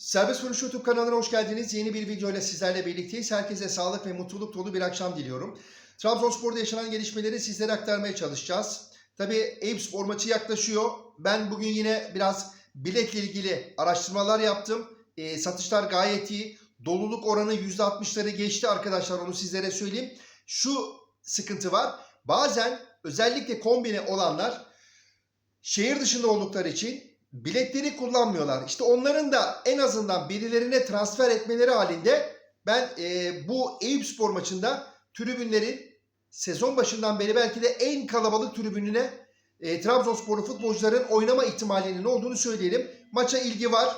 Serbest Vuruş YouTube kanalına hoş geldiniz. Yeni bir video ile sizlerle birlikteyiz. Herkese sağlık ve mutluluk dolu bir akşam diliyorum. Trabzonspor'da yaşanan gelişmeleri sizlere aktarmaya çalışacağız. Tabii Eyüp Spor maçı yaklaşıyor. Ben bugün yine biraz biletle ilgili araştırmalar yaptım. E, satışlar gayet iyi. Doluluk oranı %60'ları geçti arkadaşlar onu sizlere söyleyeyim. Şu sıkıntı var. Bazen özellikle kombine olanlar şehir dışında oldukları için biletleri kullanmıyorlar. İşte onların da en azından birilerine transfer etmeleri halinde ben e, bu Eyüp Spor maçında tribünlerin sezon başından beri belki de en kalabalık tribününe e, Trabzonsporlu futbolcuların oynama ihtimalinin olduğunu söyleyelim. Maça ilgi var.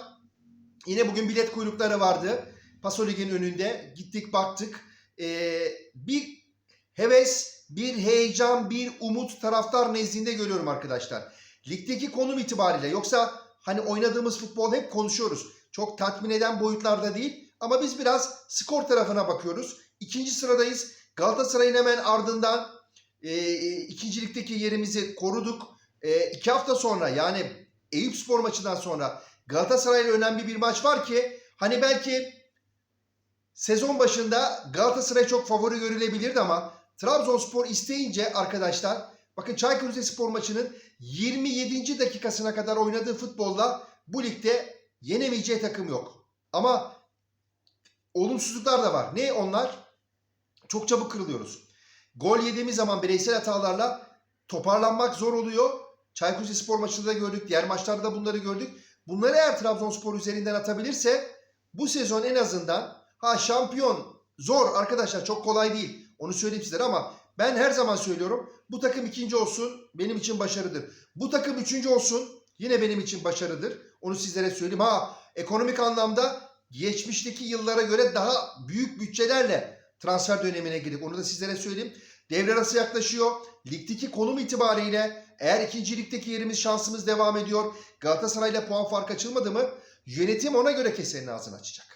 Yine bugün bilet kuyrukları vardı. Paso Lig'in önünde. Gittik baktık. E, bir heves, bir heyecan, bir umut taraftar nezdinde görüyorum arkadaşlar. Ligdeki konum itibariyle yoksa hani oynadığımız futbol hep konuşuyoruz. Çok tatmin eden boyutlarda değil ama biz biraz skor tarafına bakıyoruz. İkinci sıradayız. Galatasaray'ın hemen ardından e, ikincilikteki yerimizi koruduk. E, iki hafta sonra yani Eyüp Spor maçından sonra Galatasaray'la önemli bir maç var ki hani belki sezon başında Galatasaray çok favori görülebilirdi ama Trabzonspor isteyince arkadaşlar bakın Çaykur Rizespor maçının 27. dakikasına kadar oynadığı futbolla bu ligde yenemeyeceği takım yok. Ama olumsuzluklar da var. Ne onlar? Çok çabuk kırılıyoruz. Gol yediğimiz zaman bireysel hatalarla toparlanmak zor oluyor. Çaykur Rizespor maçında da gördük. Diğer maçlarda da bunları gördük. Bunları eğer Trabzonspor üzerinden atabilirse bu sezon en azından ha şampiyon zor arkadaşlar çok kolay değil. Onu söyleyeyim sizlere ama ben her zaman söylüyorum bu takım ikinci olsun benim için başarıdır. Bu takım üçüncü olsun yine benim için başarıdır. Onu sizlere söyleyeyim. Ha ekonomik anlamda geçmişteki yıllara göre daha büyük bütçelerle transfer dönemine girdik. Onu da sizlere söyleyeyim. Devre arası yaklaşıyor. Ligdeki konum itibariyle eğer ikinci ligdeki yerimiz şansımız devam ediyor. Galatasaray'la puan fark açılmadı mı yönetim ona göre kesenin ağzını açacak.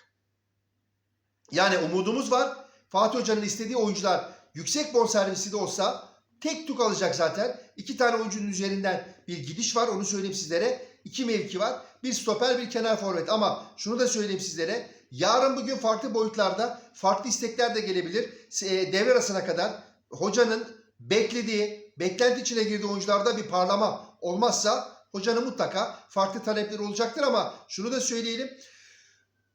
Yani umudumuz var. Fatih Hoca'nın istediği oyuncular yüksek bonservisi de olsa tek tuk alacak zaten. İki tane oyuncunun üzerinden bir gidiş var onu söyleyeyim sizlere. İki mevki var. Bir stoper bir kenar forvet ama şunu da söyleyeyim sizlere. Yarın bugün farklı boyutlarda farklı istekler de gelebilir. E, devre arasına kadar hocanın beklediği, beklenti içine girdiği oyuncularda bir parlama olmazsa hocanın mutlaka farklı talepleri olacaktır ama şunu da söyleyelim.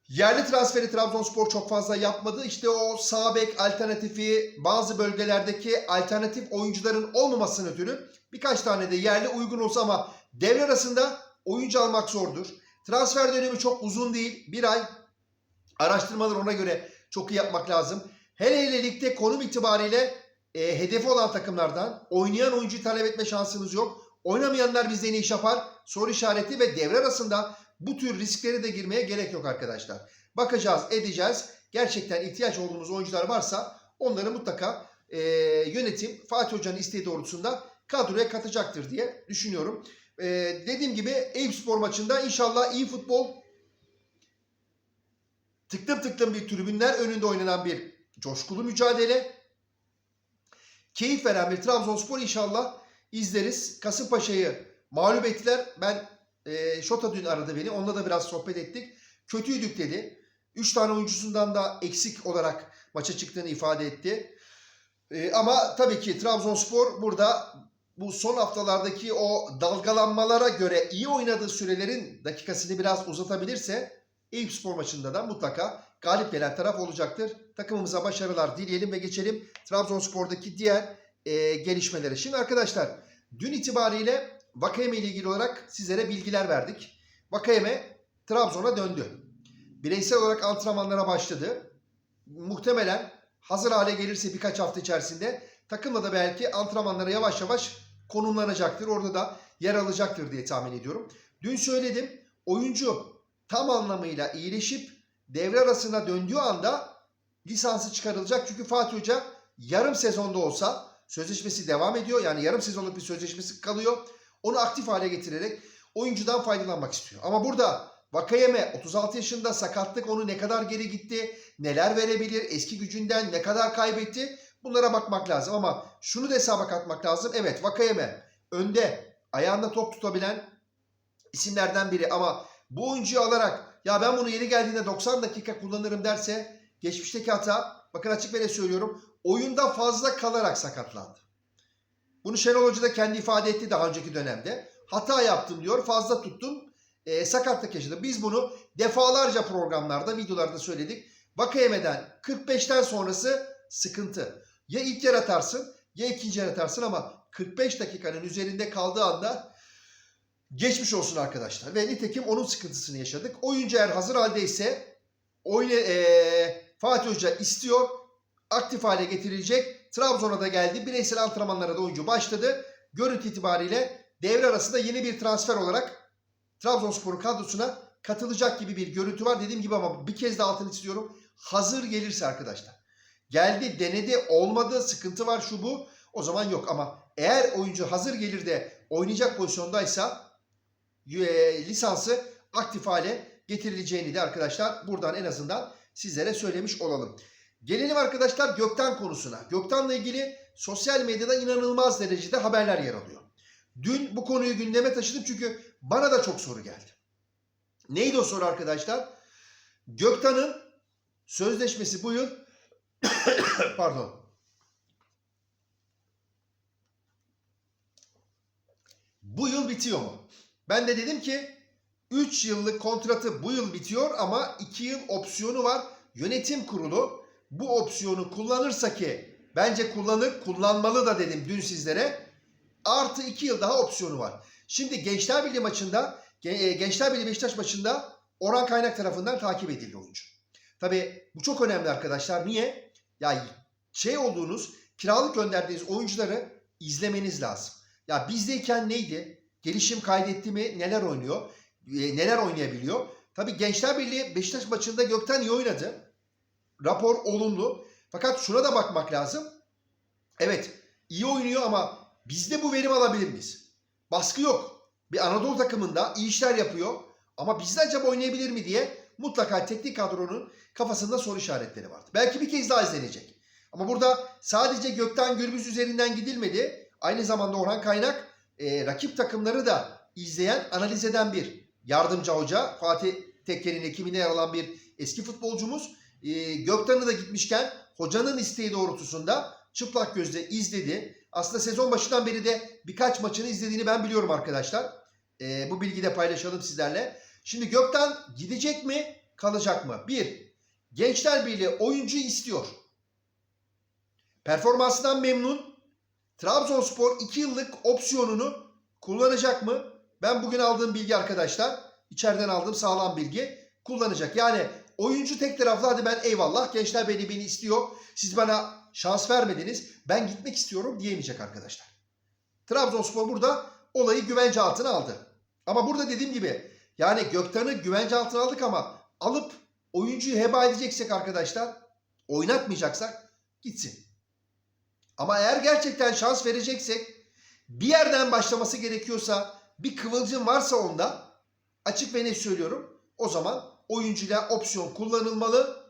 Yerli transferi Trabzonspor çok fazla yapmadı. İşte o sağ bek alternatifi bazı bölgelerdeki alternatif oyuncuların olmamasının ötürü birkaç tane de yerli uygun olsa ama devre arasında oyuncu almak zordur. Transfer dönemi çok uzun değil. Bir ay araştırmalar ona göre çok iyi yapmak lazım. Hele hele ligde konum itibariyle e, hedefi olan takımlardan oynayan oyuncuyu talep etme şansınız yok. Oynamayanlar bizden iş yapar. Soru işareti ve devre arasında bu tür riskleri de girmeye gerek yok arkadaşlar. Bakacağız, edeceğiz. Gerçekten ihtiyaç olduğumuz oyuncular varsa onları mutlaka e, yönetim Fatih Hoca'nın isteği doğrultusunda kadroya katacaktır diye düşünüyorum. E, dediğim gibi Eyüp Spor maçında inşallah iyi futbol tıklım tıklım bir tribünler önünde oynanan bir coşkulu mücadele. Keyif veren bir Trabzonspor inşallah izleriz. Kasımpaşa'yı mağlup ettiler. Ben e, Şota dün aradı beni. Onunla da biraz sohbet ettik. Kötüydük dedi. 3 tane oyuncusundan da eksik olarak maça çıktığını ifade etti. E, ama tabii ki Trabzonspor burada bu son haftalardaki o dalgalanmalara göre iyi oynadığı sürelerin dakikasını biraz uzatabilirse Eyüp Spor maçında da mutlaka galip gelen taraf olacaktır. Takımımıza başarılar dileyelim ve geçelim Trabzonspor'daki diğer e, gelişmelere. Şimdi arkadaşlar dün itibariyle Vakayeme ile ilgili olarak sizlere bilgiler verdik. Vakayeme Trabzon'a döndü. Bireysel olarak antrenmanlara başladı. Muhtemelen hazır hale gelirse birkaç hafta içerisinde takımla da belki antrenmanlara yavaş yavaş konumlanacaktır. Orada da yer alacaktır diye tahmin ediyorum. Dün söyledim. Oyuncu tam anlamıyla iyileşip devre arasına döndüğü anda lisansı çıkarılacak. Çünkü Fatih Hoca yarım sezonda olsa sözleşmesi devam ediyor. Yani yarım sezonluk bir sözleşmesi kalıyor. Onu aktif hale getirerek oyuncudan faydalanmak istiyor. Ama burada Vakayeme 36 yaşında sakatlık onu ne kadar geri gitti, neler verebilir, eski gücünden ne kadar kaybetti bunlara bakmak lazım. Ama şunu da hesaba katmak lazım. Evet Vakayeme önde ayağında top tutabilen isimlerden biri ama bu oyuncuyu alarak ya ben bunu yeni geldiğinde 90 dakika kullanırım derse geçmişteki hata bakın açık ve söylüyorum oyunda fazla kalarak sakatlandı. Bunu Şenol Hoca da kendi ifade etti daha önceki dönemde. Hata yaptım diyor fazla tuttum e, sakatlık yaşadı. Biz bunu defalarca programlarda videolarda söyledik. Vakayeme'den 45'ten sonrası sıkıntı. Ya ilk yer atarsın ya ikinci yer atarsın ama 45 dakikanın üzerinde kaldığı anda geçmiş olsun arkadaşlar. Ve nitekim onun sıkıntısını yaşadık. Oyuncu eğer hazır haldeyse oyunu eee, Fatih Hoca istiyor. Aktif hale getirilecek. Trabzon'a da geldi. Bireysel antrenmanlara da oyuncu başladı. Görüntü itibariyle devre arasında yeni bir transfer olarak Trabzonspor'un kadrosuna katılacak gibi bir görüntü var. Dediğim gibi ama bir kez daha altını istiyorum. Hazır gelirse arkadaşlar. Geldi, denedi, olmadı, sıkıntı var şu bu. O zaman yok ama eğer oyuncu hazır gelir de oynayacak pozisyondaysa e, lisansı aktif hale getirileceğini de arkadaşlar buradan en azından sizlere söylemiş olalım. Gelelim arkadaşlar Gökten konusuna. Gökten'le ilgili sosyal medyada inanılmaz derecede haberler yer alıyor. Dün bu konuyu gündeme taşıdım çünkü bana da çok soru geldi. Neydi o soru arkadaşlar? Gökten'in sözleşmesi bu yıl pardon bu yıl bitiyor mu? Ben de dedim ki 3 yıllık kontratı bu yıl bitiyor ama 2 yıl opsiyonu var. Yönetim kurulu bu opsiyonu kullanırsa ki bence kullanır, kullanmalı da dedim dün sizlere. Artı 2 yıl daha opsiyonu var. Şimdi Gençler Birliği maçında, e, Gençler Birliği Beşiktaş maçında Orhan Kaynak tarafından takip edildi oyuncu. Tabii bu çok önemli arkadaşlar. Niye? Ya şey olduğunuz, kiralık gönderdiğiniz oyuncuları izlemeniz lazım. Ya bizdeyken neydi? Gelişim kaydetti mi? Neler oynuyor? E, neler oynayabiliyor? Tabii Gençler Birliği Beşiktaş maçında Gökten iyi oynadı. Rapor olumlu. Fakat şuna da bakmak lazım. Evet iyi oynuyor ama bizde bu verim alabilir miyiz? Baskı yok. Bir Anadolu takımında iyi işler yapıyor. Ama bizde acaba oynayabilir mi diye mutlaka teknik kadronun kafasında soru işaretleri vardı. Belki bir kez daha izlenecek. Ama burada sadece Gökten Gürbüz üzerinden gidilmedi. Aynı zamanda Orhan Kaynak e, rakip takımları da izleyen, analiz eden bir yardımcı hoca. Fatih Tekker'in ekibine yer alan bir eski futbolcumuz. E, Gökten'e de gitmişken hocanın isteği doğrultusunda çıplak gözle izledi. Aslında sezon başından beri de birkaç maçını izlediğini ben biliyorum arkadaşlar. E, bu bilgiyi de paylaşalım sizlerle. Şimdi Gökten gidecek mi, kalacak mı? Bir, Gençler Birliği oyuncu istiyor. Performansından memnun. Trabzonspor 2 yıllık opsiyonunu kullanacak mı? Ben bugün aldığım bilgi arkadaşlar, içeriden aldığım sağlam bilgi kullanacak. Yani oyuncu tek taraflı hadi ben eyvallah Gençler Birliği beni istiyor. Siz bana şans vermediniz. Ben gitmek istiyorum diyemeyecek arkadaşlar. Trabzonspor burada olayı güvence altına aldı. Ama burada dediğim gibi yani Gökten'i güvence altına aldık ama alıp oyuncuyu heba edeceksek arkadaşlar oynatmayacaksak gitsin. Ama eğer gerçekten şans vereceksek bir yerden başlaması gerekiyorsa bir kıvılcım varsa onda açık ve net söylüyorum o zaman oyuncuyla opsiyon kullanılmalı.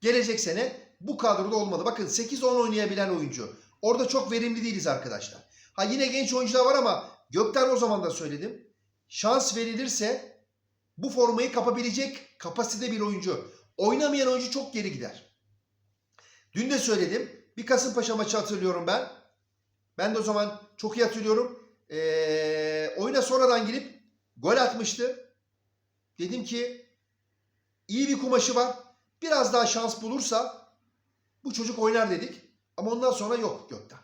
Gelecek sene bu kadroda olmalı. Bakın 8-10 oynayabilen oyuncu. Orada çok verimli değiliz arkadaşlar. Ha yine genç oyuncular var ama Gökten o zaman da söyledim. Şans verilirse bu formayı kapabilecek kapasite bir oyuncu. Oynamayan oyuncu çok geri gider. Dün de söyledim. Bir Kasımpaşa maçı hatırlıyorum ben. Ben de o zaman çok iyi hatırlıyorum. Ee, oyuna sonradan girip gol atmıştı. Dedim ki iyi bir kumaşı var. Biraz daha şans bulursa bu çocuk oynar dedik. Ama ondan sonra yok Gökten.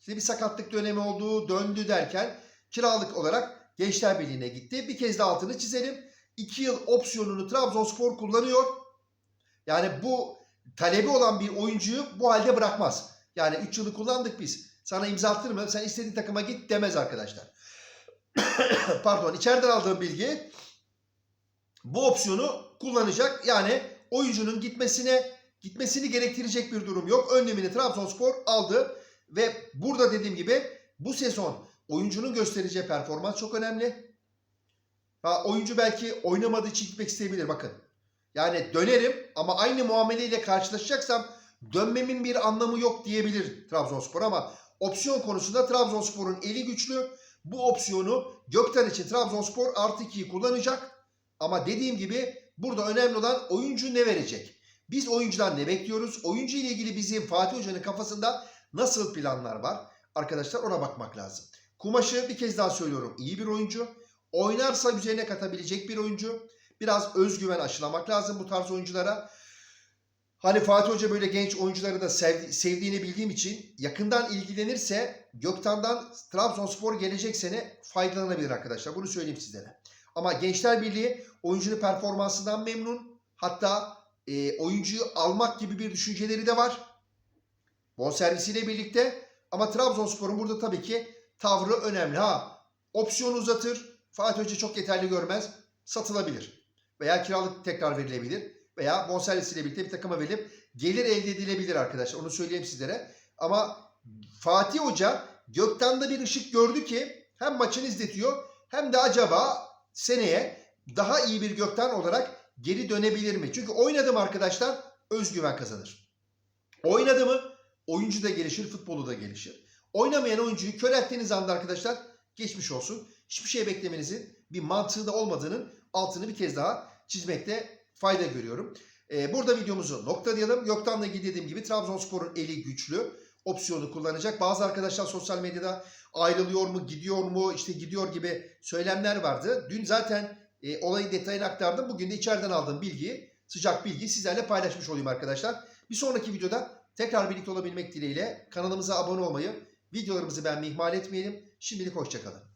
İşte bir sakatlık dönemi oldu, döndü derken kiralık olarak Gençler Birliği'ne gitti. Bir kez de altını çizelim. 2 yıl opsiyonunu Trabzonspor kullanıyor. Yani bu talebi olan bir oyuncuyu bu halde bırakmaz. Yani 3 yılı kullandık biz. Sana imza attırma, sen istediğin takıma git demez arkadaşlar. Pardon, içeriden aldığım bilgi bu opsiyonu kullanacak. Yani oyuncunun gitmesine gitmesini gerektirecek bir durum yok. Önlemini Trabzonspor aldı ve burada dediğim gibi bu sezon oyuncunun göstereceği performans çok önemli. Ha, oyuncu belki oynamadığı için gitmek isteyebilir bakın. Yani dönerim ama aynı muameleyle karşılaşacaksam dönmemin bir anlamı yok diyebilir Trabzonspor ama opsiyon konusunda Trabzonspor'un eli güçlü. Bu opsiyonu Gökten için Trabzonspor artı 2'yi kullanacak. Ama dediğim gibi burada önemli olan oyuncu ne verecek? Biz oyuncudan ne bekliyoruz? Oyuncu ile ilgili bizim Fatih Hoca'nın kafasında nasıl planlar var? Arkadaşlar ona bakmak lazım. Kumaşı bir kez daha söylüyorum iyi bir oyuncu. Oynarsa üzerine katabilecek bir oyuncu. Biraz özgüven aşılamak lazım bu tarz oyunculara. Hani Fatih Hoca böyle genç oyuncuları da sevdi- sevdiğini bildiğim için yakından ilgilenirse Göktan'dan Trabzonspor gelecek sene faydalanabilir arkadaşlar. Bunu söyleyeyim sizlere. Ama Gençler Birliği oyuncunun performansından memnun. Hatta e, oyuncuyu almak gibi bir düşünceleri de var. Bonservisiyle birlikte. Ama Trabzonspor'un burada tabii ki tavrı önemli. Ha opsiyon uzatır. Fatih Hoca çok yeterli görmez. Satılabilir. Veya kiralık tekrar verilebilir. Veya bonservisiyle birlikte bir takıma verilip gelir elde edilebilir arkadaşlar. Onu söyleyeyim sizlere. Ama Fatih Hoca gökten de bir ışık gördü ki hem maçını izletiyor hem de acaba seneye daha iyi bir gökten olarak geri dönebilir mi? Çünkü oynadım arkadaşlar özgüven kazanır. Oynadı mı oyuncu da gelişir, futbolu da gelişir. Oynamayan oyuncuyu kör ettiğiniz anda arkadaşlar geçmiş olsun. Hiçbir şey beklemenizin bir mantığı da olmadığının altını bir kez daha çizmekte fayda görüyorum. Ee, burada videomuzu noktalayalım. Gökten de dediğim gibi Trabzonspor'un eli güçlü opsiyonu kullanacak. Bazı arkadaşlar sosyal medyada ayrılıyor mu, gidiyor mu, işte gidiyor gibi söylemler vardı. Dün zaten e, olayın detayını aktardım. Bugün de içeriden aldığım bilgiyi, sıcak bilgiyi sizlerle paylaşmış olayım arkadaşlar. Bir sonraki videoda tekrar birlikte olabilmek dileğiyle kanalımıza abone olmayı, videolarımızı beğenmeyi ihmal etmeyelim. Şimdilik hoşçakalın.